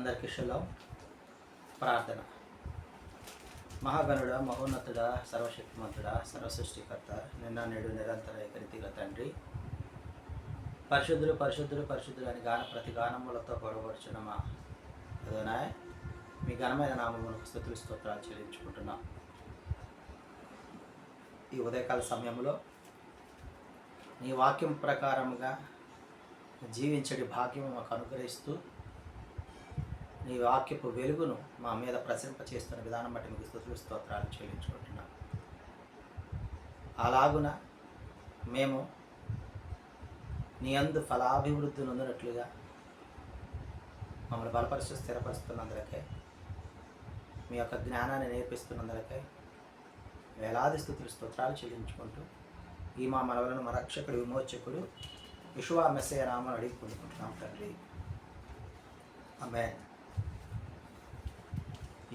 అందరికీ శులం ప్రార్థన. మహాగణుడ మహోన్నతుడ సర్వశక్తిమంతుడ సర్వసృష్టికర్త నిన్న నేడు నిరంతర ఏకరీతిగల తండ్రి. పరిశుద్ధులు పరిశుద్ధులు పరిశుద్ధులు అని గాన ప్రతి గానములతో గొడవపడుచున్న మా మీ ఘనమైన నామములకు స్థుతులు స్తోత్రాలు చెల్లించుకుంటున్నాం. ఈ ఉదయకాల సమయంలో నీ వాక్యం ప్రకారముగా జీవించడి భాగ్యం మాకు అనుగ్రహిస్తూ నీ వాక్యపు వెలుగును మా మీద ప్రసరింప చేస్తున్న విధానం బట్టి మీకు స్థుతులు స్తోత్రాలు చెల్లించుకుంటున్నాం. అలాగున మేము నీ అందు ఫలాభివృద్ధి నొందినట్లుగా మమ్మల్ని బలపరుస్తూ స్థిరపరుస్తున్నందులకై మీ యొక్క జ్ఞానాన్ని నేర్పిస్తున్నందులకై వేలాది స్థుతులు స్తోత్రాలు చెల్లించుకుంటూ ఈ మా మనవలను మా రక్షకుడు విమోచకుడు విశ్వా మెస్సయ అడిగి పొందుకుంటున్నాం తండ్రి. ఆమె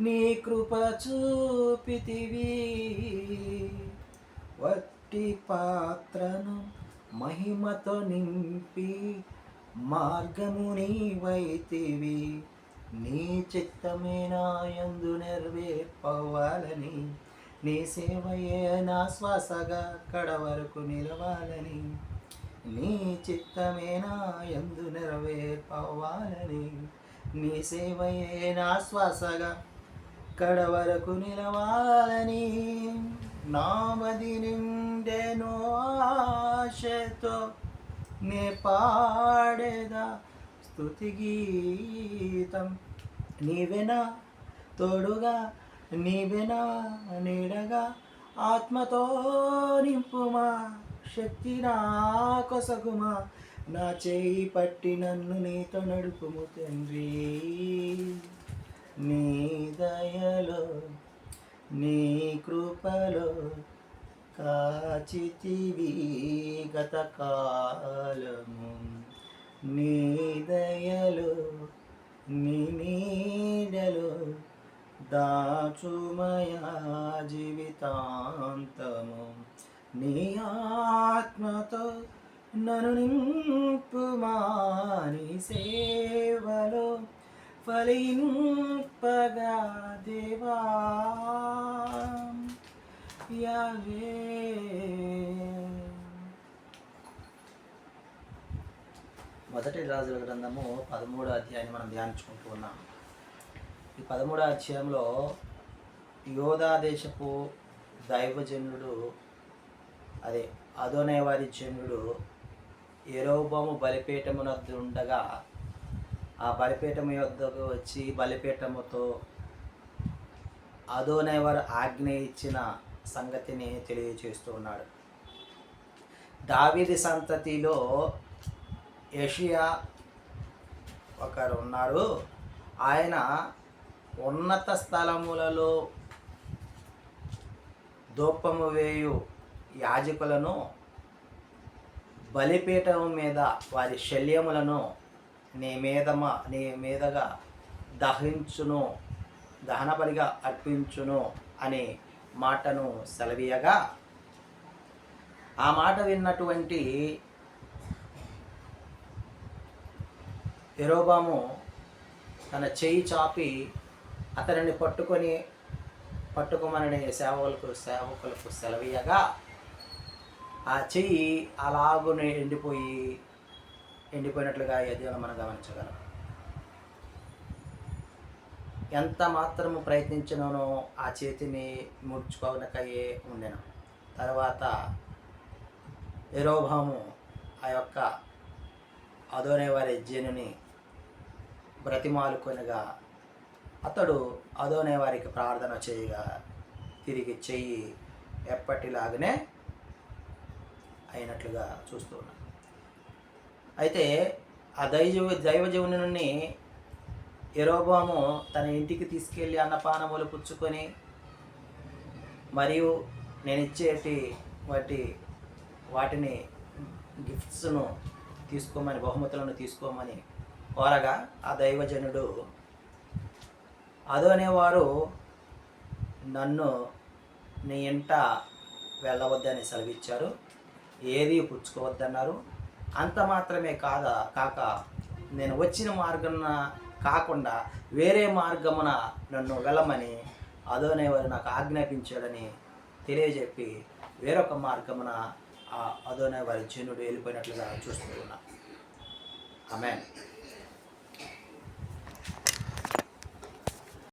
నీ కృప చూపితివి. వట్టి పాత్రను మహిమతో నింపి మార్గము నీవైతివి. నీ చిత్తమే నాయందు నెరవేర్పవ్వాలని నీ సేవయే నా శ్వాసగా కడ వరకు నిలవాలని. నీ చిత్తమే నాయందు నెరవేర్పవ్వాలని నీ సేవయే నా శ్వాసగా కడ వరకు నిలవాలని నామది నిండెనో ఆశతో నే పాడేదా స్థుతి గీతం. నీవెనా తోడుగా నీవెనా నీడగా ఆత్మతో నింపుమా శక్తి నా కొసగుమా నా చేయి పట్టి నన్ను నీతో నడుపుము తండ్రి నీ దయలో నీ కృపలో కాచితివి గతకాలము నీ దయలు నీ దాచుమయా జీవితాంతము. నీ ఆత్మతో నను నింపు మాని సేవలో ఫలింపగా దేవా. యావే మొదటి రాజుల గ్రంథము పదమూడో అధ్యాయాన్ని మనం ధ్యానించుకుంటూ ఉన్నాం. ఈ పదమూడో అధ్యాయంలో యోధా దేశపు దైవజనుడు అదే అదోనేవారి జనుడు ఎరోబము బలిపీఠమునద్దు ఉండగా ఆ బలిపీఠము యొద్దకు వచ్చి బలిపీఠముతో అదోనేవారు ఆజ్ఞ ఇచ్చిన సంగతిని తెలియజేస్తూ ఉన్నాడు. దావీది సంతతిలో ఏషియా ఒకరు ఉన్నారు ఆయన ఉన్నత స్థలములలో దూపము వేయు యాజకులను బలిపీఠం మీద వారి శల్యములను నీ మీదమా నీ మీదగా దహించును దహనబలిగా అర్పించును అనే మాటను సెలవీయగా. ఆ మాట విన్నటువంటి ఎరోబాము తన చేయి చాపి అతనిని పట్టుకొని పట్టుకోమని సేవకులకు సేవకులకు సెలవీయగా ఆ చెయ్యి అలాగునే ఎండిపోయి ఎండిపోయినట్లుగా ఏదైనా మనం గమనించగలం. ఎంత మాత్రము ప్రయత్నించినానో ఆ చేతిని ముడుచుకోవనకయే ఉండెను. తర్వాత ఎరోభాము ఆ యొక్క అదోనే వారి జనుని బ్రతిమాలుకొనగా అతడు అదోనే వారికి ప్రార్థన చేయగా తిరిగి చెయ్యి ఎప్పటిలాగానే అయినట్లుగా చూస్తూ ఉన్నాం అయితే ఆ దైవ దైవజీవుని ఎరోబాము తన ఇంటికి తీసుకెళ్ళి అన్నపానములు పుచ్చుకొని మరియు నేను ఇచ్చేటి వాటి వాటిని గిఫ్ట్స్ను తీసుకోమని బహుమతులను తీసుకోమని కోరగా ఆ దైవజనుడు. అదో అనేవారు నన్ను నీ ఇంట వెళ్ళవద్దని సెలవిచ్చారు. ఏది పుచ్చుకోవద్దన్నారు. అంత మాత్రమే కాదా కాక నేను వచ్చిన మార్గమున కాకుండా వేరే మార్గమున నన్ను వెళ్ళమని అదోనేవారు నాకు ఆజ్ఞాపించాడని తెలియజెప్పి వేరొక మార్గమున ఆ అదోనేవారి జనుడు వెళ్ళిపోయినట్లుగా చూస్తూ ఉన్నా. ఆమె